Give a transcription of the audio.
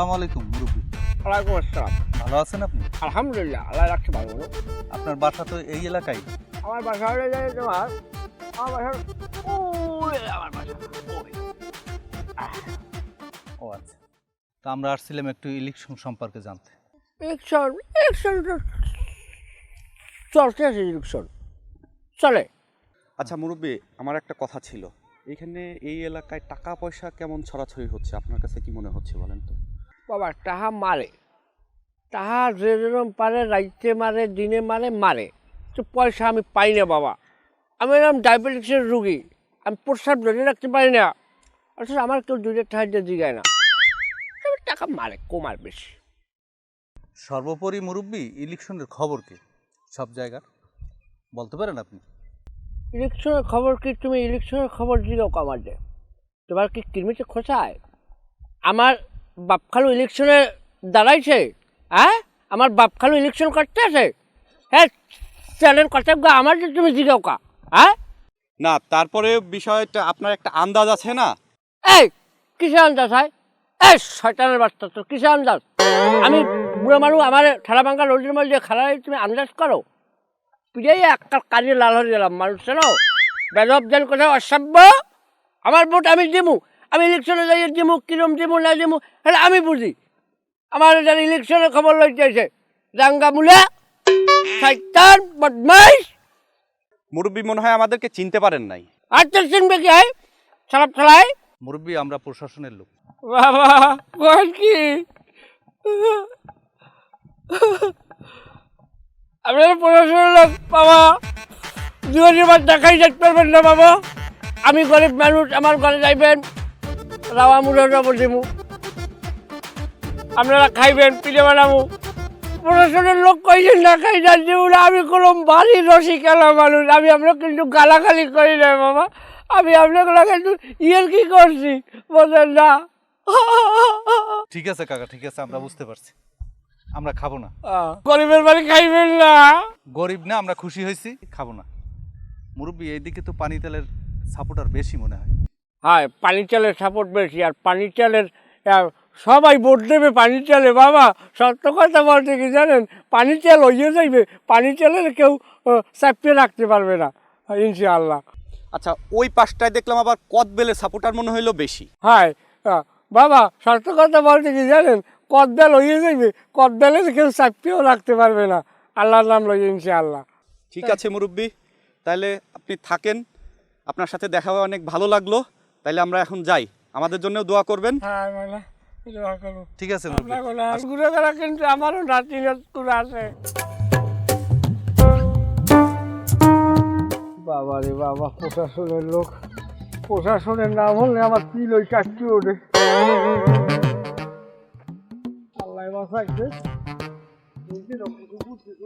আসসালামু আলাইকুম মুরব্বী। ওয়ালাইকুম আসসালাম। ভালো আছেন আপনি? আলহামদুলিল্লাহ আল্লাহ রাখছে ভালো। বলো আপনার বাসা তো এই এলাকায়? আমার বাসা হলে যায় তোমার আমার বাসা ওই আমার বাসা ওই। ও আচ্ছা। তো আমরা আসছিলাম একটু ইলেকশন সম্পর্কে জানতে। ইলেকশন ইলেকশন আছে ইলেকশন। চলে। আচ্ছা মুরব্বী আমার একটা কথা ছিল। এখানে এই এলাকায় টাকা পয়সা কেমন ছড়াছড়ি হচ্ছে? আপনার কাছে কি মনে হচ্ছে বলেন তো? বাবা তাহা মারে। তাহা যে যেরকম পারে রাইতে মারে দিনে মারে মারে। তো পয়সা আমি পাই না বাবা। আমি এরকম ডায়াবেটিক্সের রুগী। আমি প্রস্রাব ধরে রাখতে পারি না। অথচ আমার কেউ দুধের সাহায্য দিগায় না। টাকা মারে কমার বেশি। সর্বোপরি মুরব্বী ইলেকশনের খবর কি? সব জায়গার? বলতে পারেন আপনি। ইলেকশনের খবর কি? তুমি ইলেকশনের খবর দিলেও কামার দে তোমার কি কিরমিতে খোঁচায়? আমার বাপখালু ইলেকশনে দাঁড়াইছে হ্যাঁ? আমার বাপখালু ইলেকশন করতে আছে। হ্যাঁ চ্যানেল কর্তব্য আমার যে তুমি জিগাও কা হ্যাঁ? না তারপরে বিষয়টা আপনার একটা আন্দাজ আছে না? এই কিসে আন্দাজ হয়? এই শয়তানের বাচ্চা তো কিসে আন্দাজ? আমি বুড়ো মানুষ আমার ঠেলা ভাঙ্গা নদীর মধ্যে দিয়ে খেলা তুমি আন্দাজ করো। পিড়াই একটা কাজে লাল হয়ে গেলাম মানুষ শোনো বেদব যেন কোথাও অসভ্য? আমার ভোট আমি দিমু। আমি ইলেকশনে যাই দিমু কিরম দিমু না দিমু হ্যাঁ আমি বুঝি। আমার যারা ইলেকশনের খবর লইতেছে দাঙ্গা মুলা শয়তান বদমাইশ। মুরব্বী মনে হয় আমাদেরকে চিনতে পারেন নাই। আচ্ছা চিনবে কি হয়? খারাপ খেলায়? মুরব্বী আমরা প্রশাসনের লোক। বাবা কই কি? আপনার পড়াশোনার লোক বাবা। জীবনীবার দেখাই যেতে পারবেন না বাবা। আমি গরিব মানুষ আমার ঘরে যাইবেন। রাওয়া মুড়ে যাব দিমু। আপনারা খাইবেন পিঠে বানাবো প্রশাসনের লোক কইছেন না খাই যাচ্ছি বলে আমি কোনো ভারী রসিকালা মানুষ। আমি আমরা কিন্তু গালাগালি করি না বাবা আমি আপনাগুলো কিন্তু ইয়ের কি করছি? বোঝেন না। ঠিক আছে কাকা ঠিক আছে আমরা বুঝতে পারছি। আমরা খাব না। গরিবের বাড়ি খাইবেন না। গরিব না আমরা খুশি হয়েছি খাব না। মুরব্বী এইদিকে তো পানি তেলের সাপোর্টার বেশি মনে হয়। হ্যাঁ পানি চালের সাপোর্ট বেশি আর পানি চালের সবাই ভোট দেবে পানি চালে বাবা। সত্য কথা বলতে কি জানেন? পানি চাল হইয়ে যাইবে পানি চালের কেউ চাপিয়ে রাখতে পারবে না ইনশাআল্লাহ। আচ্ছা ওই পাশটায় দেখলাম আবার কদবেলের সাপোর্টার মনে হইল বেশি। আহ, বাবা সত্য কথা বলতে কি জানেন? কদ্দাল হইয়ে যাইবে কদ্দালের কেউ চাপিয়েও রাখতে পারবে না। আল্লাহর নাম লই ইনশাআল্লাহ। ঠিক আছে মুরব্বী। তাহলে আপনি থাকেন। আপনার সাথে দেখা হয়ে অনেক ভালো লাগল। তাহলে আমরা এখন যাই। আমাদের জন্যও দোয়া করবেন। হ্যাঁ মানে ঠিক আছে ঘুরে গেলা কিন্তু আমারও নাতি আছে। বাবা রে বাবা প্রশাসনের লোক। প্রশাসনের নাম হলে আমার তিল ওই চারটি ওঠে। আল্লাহ বাসাইছে